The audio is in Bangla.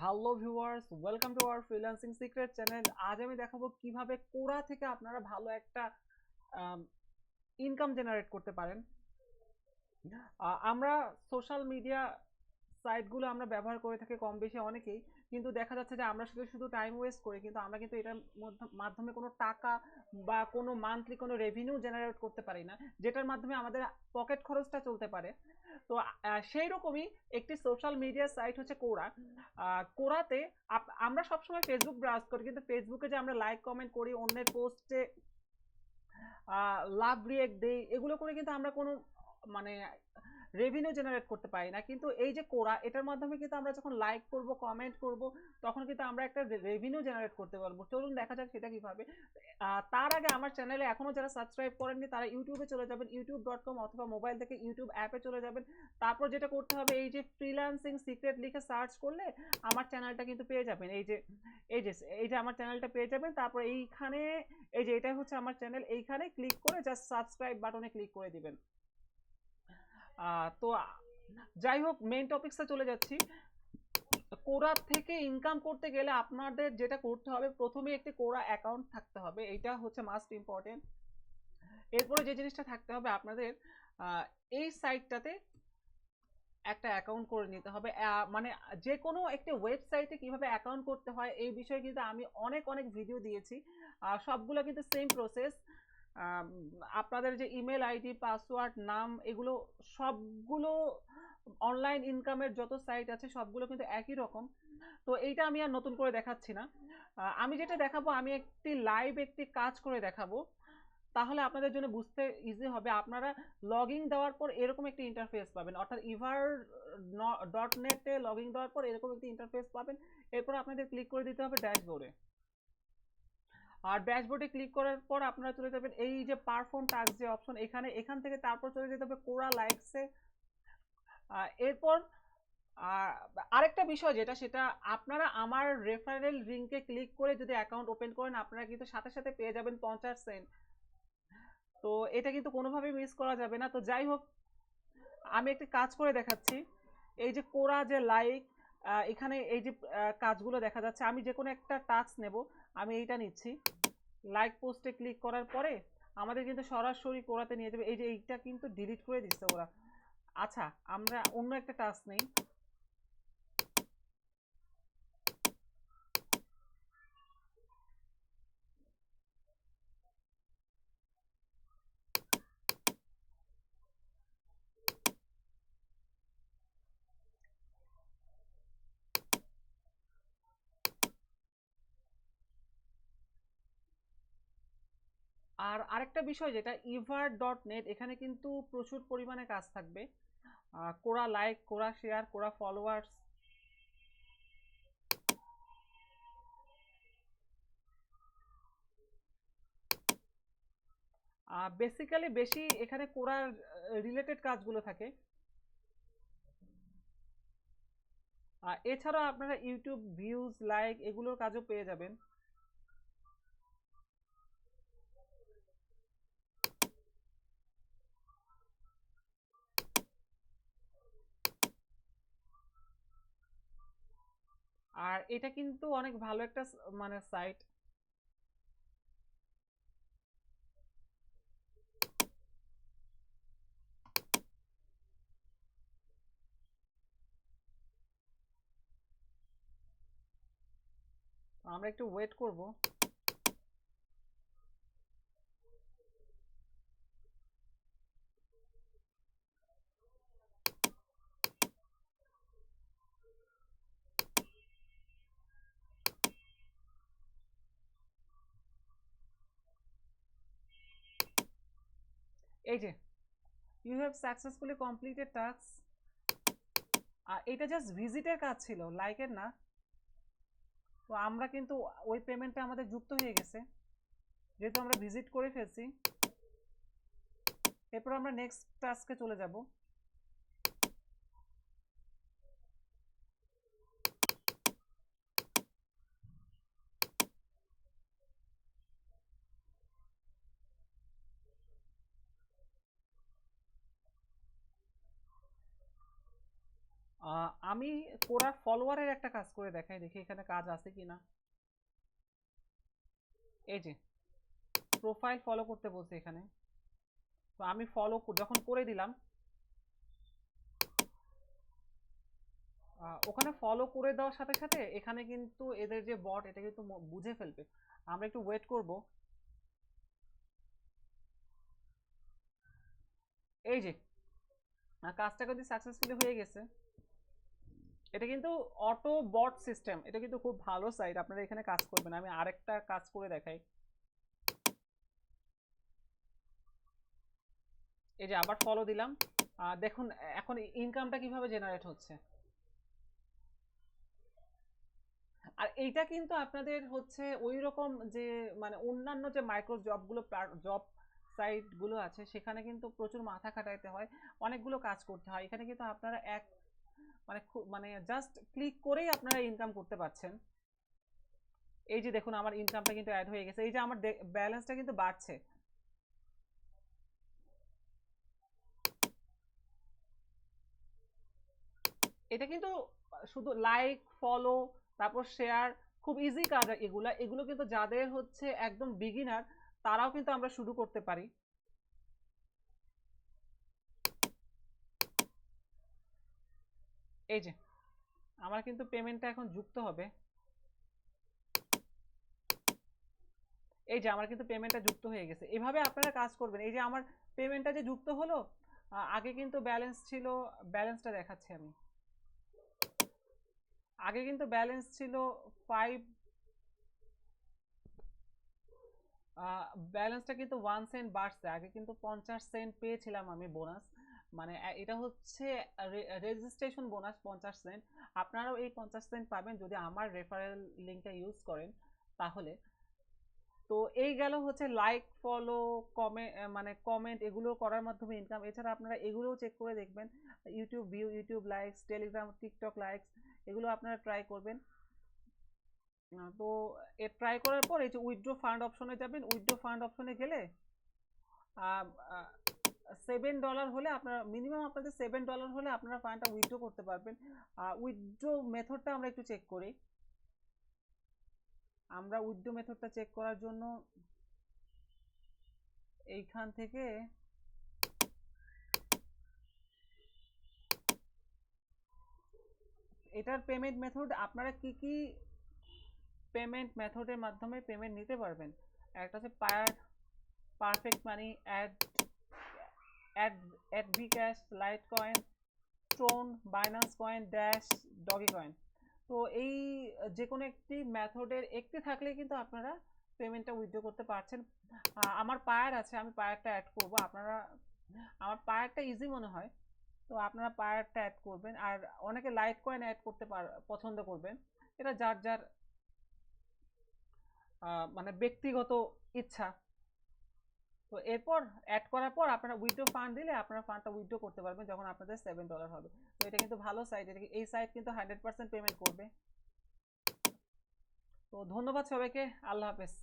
Hello viewers welcome to our freelancing secret channel আজ আমি দেখাবো কীভাবে কোরা থেকে আপনারা ভালো একটা ইনকাম জেনারেট করতে পারেন। আমরা সোশ্যাল মিডিয়া সাইটগুলো আমরা ব্যবহার করে থাকি কম বেশি অনেকেই, কিন্তু দেখা যাচ্ছে যে আমরা শুধু শুধু টাইম ওয়েস্ট করি, কিন্তু আমরা কিন্তু এটার মধ্য- মাধ্যমে কোনো টাকা বা কোনো মান্থলি কোনো রেভিনিউ জেনারেট করতে পারি না, যেটার মাধ্যমে আমাদের পকেট খরচটা চলতে পারে। তো সেই রকমই একটি সোশ্যাল মিডিয়া সাইট হচ্ছে কোরা কোরাতে আমরা সবসময় ফেসবুক ব্রাউজ করি, কিন্তু ফেসবুকে যে আমরা লাইক কমেন্ট করি, অন্যের পোস্টে লাভ রিয়েক্ট দেই, এগুলো করে কিন্তু আমরা কোনো মানে রেভিনিউ জেনারেট করতে পারি না। কিন্তু এই যে কোরা, এটার মাধ্যমে কিন্তু আমরা যখন লাইক করব কমেন্ট করব, তখন কিন্তু আমরা একটা রেভিনিউ জেনারেট করতে পারব। চলুন দেখা যাক সেটা কীভাবে। তার আগে আমার চ্যানেলে এখনও যারা সাবস্ক্রাইব করেননি, তারা ইউটিউবে চলে যাবেন ইউটিউব ডট কম অথবা মোবাইল থেকে ইউটিউব অ্যাপে চলে যাবেন। তারপর যেটা করতে হবে, এই যে ফ্রিল্যান্সিং সিক্রেট লিখে সার্চ করলে আমার চ্যানেলটা কিন্তু পেয়ে যাবেন। এই যে এই যে এই যে আমার চ্যানেলটা পেয়ে যাবেন। তারপর এইখানে, এই যে এটাই হচ্ছে আমার চ্যানেল এইখানে ক্লিক করে জাস্ট সাবস্ক্রাইব বাটনে ক্লিক করে দিবেন। তো যাই হোক মেইন টপিক্সে চলে যাচ্ছি। কোরা থেকে ইনকাম করতে গেলে আপনাদের যেটা করতে হবে, প্রথমে একটি কোরা অ্যাকাউন্ট থাকতে হবে। এটা হচ্ছে মাস্ট ইম্পর্টেন্ট এরপরে যে জিনিসটা থাকতে হবে, আপনাদের এই সাইটটাতে একটা অ্যাকাউন্ট করে নিতে হবে। মানে যে কোনো একটি ওয়েবসাইটে কীভাবে অ্যাকাউন্ট করতে হয়, এই বিষয়ে কিন্তু আমি অনেক অনেক ভিডিও দিয়েছি। সবগুলো কিন্তু সেম প্রসেস আপনাদের যে ইমেল আইডি পাসওয়ার্ড নাম, এগুলো সবগুলো অনলাইন ইনকামের যত সাইট আছে, সবগুলো কিন্তু একই রকম। তো এইটা আমি আর নতুন করে দেখাচ্ছি না। আমি যেটা দেখাবো, আমি একটি লাইভ একটি কাজ করে দেখাবো। তাহলে আপনাদের জন্য বুঝতে ইজি হবে। আপনারা লগ দেওয়ার পর এরকম একটি ইন্টারফেস পাবেন। অর্থাৎ ইভার ডট নেটে লগ ইন দেওয়ার পর এরকম একটি ইন্টারফেস পাবেন। এরপর আপনাদের ক্লিক করে দিতে হবে ড্যাশবোর্ডে আর ড্যাশবোর্ডে ক্লিক করার পর আপনারা চলে যাবেন, এই যে পারফর্ম টাস্ক যে অপশন এখানে, এখান থেকে তারপর চলে যেতে হবে কোরা লাইকসে এরপর আর আরেকটা বিষয় যেটা, সেটা আপনারা আমার রেফারেল লিঙ্কে ক্লিক করে যদি অ্যাকাউন্ট ওপেন করেন, আপনারা কিন্তু সাথে সাথে পেয়ে যাবেন পঞ্চাশ সেন্ট তো এটা কিন্তু কোনোভাবেই মিস করা যাবে না। তো যাই হোক, আমি একটি কাজ করে দেখাচ্ছি। এই যে কোরা যে লাইক এখানে এই যে কাজগুলো দেখা যাচ্ছে, আমি যে কোনো একটা টাস্ক নেব। আমি এইটা নিচ্ছি। লাইক পোস্টে ক্লিক করার পরে আমাদের কিন্তু সরাসরি কোরাতে নিয়ে যাবে। এই যে এইটা কিন্তু ডিলিট করে দিচ্ছে ওরা। আচ্ছা আমরা অন্য একটা টাস্ক নেই। আর আরেকটা বিষয় যেটা ইভার ডট নেট এখানে কিন্তু প্রচুর পরিমাণে কাজ থাকবে। Quora like Quora share Quora followers basically বেশি এখানে কোরার রিলেটেড কাজগুলো থাকে। এছাড়া আপনারা ইউটিউব ভিউজ লাইক এগুলোর কাজও পেয়ে যাবেন। আর এটা কিন্তু অনেক ভালো একটা মানে সাইট আমরা একটু ওয়েট করব। এই যে you have successfully completed task আর এটা জাস্ট ভিজিটের কাজ ছিল লাইকের না। তো আমরা কিন্তু ওই পেমেন্টটা আমাদের যুক্ত হয়ে গেছে। যেহেতু আমরা ভিজিট করে ফেলছি। এরপর আমরা নেক্সট টাস্কে চলে যাব। আমি কোরা ফলোয়ারের একটা কাজ করে দেখাই, দেখি এখানে কাজ আছে কি না এই যে প্রোফাইল ফলো করতে বলছে এখানে। তো আমি ফলো যখন করে দিলাম ওখানে ফলো করে দেওয়ার সাথে সাথে এখানে কিন্তু এদের যে বট এটা কিন্তু বুঝে ফেলবে। আমরা একটু ওয়েট করব। এই যে কাজটা কিন্তু সাকসেসফুলি হয়ে গেছে। এটা কিন্তু অটো বট সিস্টেম এটা কিন্তু খুব ভালো সাইট আপনারা এখানে কাজ করবেন। আমি আরেকটা কাজ করে দেখাই। এই যে আবার ফলো দিলাম। দেখুন, এখন ইনকামটা কীভাবে জেনারেট হচ্ছে? আর এইটা কিন্তু আপনাদের হচ্ছে ওই রকম যে মানে অন্যান্য যে মাইক্রো জবগুলো জব সাইটগুলো আছে, সেখানে কিন্তু প্রচুর মাথা খাটাইতে হয়। অনেকগুলো কাজ করতে হয়। এখানে কিন্তু আপনারা এক মানে খু- মানে জাস্ট ক্লিক করেই আপনারা ইনকাম করতে পারছেন। এই যে দেখুন, আমার ইনকামটা কিন্তু অ্যাড হয়ে গেছে। এই যে আমার ব্যালেন্সটা কিন্তু বাড়ছে। এটা কিন্তু শুধু লাইক ফলো তারপর শেয়ার খুব ইজি কাজ এগুলা। এগুলো কিন্তু যাদের হচ্ছে একদম বিগিনার তারাও কিন্তু আমরা শুরু করতে পারি। এই যে, আমার কিন্তু পেমেন্টটা এখন যুক্ত হবে। এই যে, আমার কিন্তু পেমেন্টটা যুক্ত হয়ে গেছে। এভাবে আপনারা কাজ করবেন। এই যে, আমার পেমেন্টটা যে যুক্ত হলো আগে কিন্তু ব্যালেন্স ছিল ব্যালেন্সটা দেখাচ্ছি আমি। আগে কিন্তু ব্যালেন্স ছিল ফাইভ ব্যালেন্সটা কিন্তু ওয়ান সেন্ট বাড়ছে। আগে কিন্তু পঞ্চাশ সেন্ট পেয়েছিলাম আমি বোনাস মানে এটা হচ্ছে রেজিস্ট্রেশন বোনাস পঞ্চাশ সেন্ট আপনারাও এই পঞ্চাশ সেন্ট পাবেন যদি আমার রেফারেল লিঙ্কটা ইউজ করেন তাহলে। তো এই গেল হচ্ছে লাইক ফলো কমেন্ট মানে কমেন্ট এগুলো করার মাধ্যমে ইনকাম এছাড়া আপনারা এগুলোও চেক করে দেখবেন। YouTube view YouTube likes Telegram TikTok likes এগুলো আপনারা ট্রাই করবেন। তো এ ট্রাই করার পর এই যে উইথড্র ফান্ড অপশনে যাবেন। উইথড্র ফান্ড অপশনে গেলে সেভেন ডলার হলে আপনারা মিনিমাম আপনাদের সেভেন ডলার হলে আপনারা ফান্ডটা উইথড্র করতে পারবেন। উইথড্র মেথডটা আমরা একটু চেক করি। আমরা উইথড্র মেথডটা চেক করার জন্য এইখান থেকে এটার পেমেন্ট মেথড আপনারা কি কি পেমেন্ট মেথডের মাধ্যমে পেমেন্ট নিতে পারবেন? একটা হচ্ছে পায়ার পারফেক্ট মানি add litecoin Tron Binance coin Dash Dogecoin তো এই যে কোনো একটি মেথডের একটি থাকলে কিন্তু আপনারা পেমেন্টটা উইথড্র করতে পারছেন। আমার পায়ার আছে, আমি পায়ারটা অ্যাড করব। আপনারা, আমার পায়ারটা ইজি মনে হয়। তো আপনারা পায়ারটা অ্যাড করবেন। আর অনেকে লাইট কয়েন অ্যাড করতে পছন্দ করবেন। এটা যার যার মানে ব্যক্তিগত ইচ্ছা। তো এরপর অ্যাড করার পর আপনারা উইথড্রো ফান্ড দিলে আপনারা ফান্ডটা উইথড্রো করতে পারবেন যখন আপনাদের সেভেন ডলার হবে। তো এটা কিন্তু ভালো সাইট এটা এই সাইট কিন্তু হান্ড্রেড পার্সেন্ট পেমেন্ট করবে। তো ধন্যবাদ সবাইকে, আল্লাহ হাফেজ।